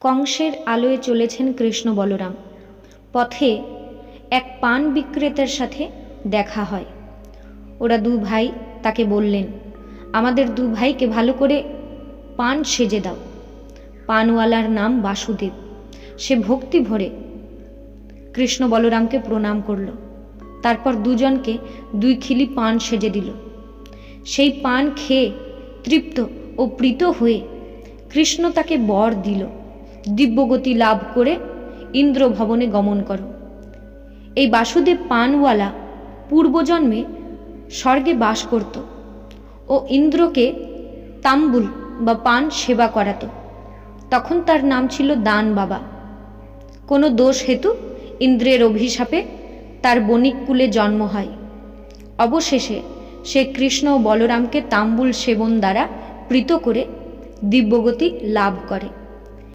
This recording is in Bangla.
কংসের আলোয় চলেছেন কৃষ্ণ বলরাম। পথে এক পান বিক্রেতার সাথে দেখা হয়। ওরা দু ভাই তাকে বললেন, আমাদের দু ভাইকে ভালো করে পান সেজে দাও। পানওয়ালার নাম বাসুদেব। সে ভক্তি ভরে কৃষ্ণ বলরামকে প্রণাম করল। তারপর দুজনকে দুই খিলি পান সেজে দিল। সেই পান খেয়ে তৃপ্ত ও প্রীত হয়ে কৃষ্ণ তাকে বর দিল। দিব্যগতি লাভ করে ইন্দ্র ভবনে গমন করো। এই বাসুদেব পানওয়ালা পূর্বজন্মে স্বর্গে বাস করত ও ইন্দ্রকে তাম্বুল বা পান সেবা করাতো। তখন তার নাম ছিল দান বাবা। কোনো দোষ হেতু ইন্দ্রের অভিশাপে তার বণিক কুলে জন্ম হয়। অবশেষে সে কৃষ্ণ ও বলরামকে তাম্বুল সেবন দ্বারা প্রীত করে দিব্যগতি লাভ করে।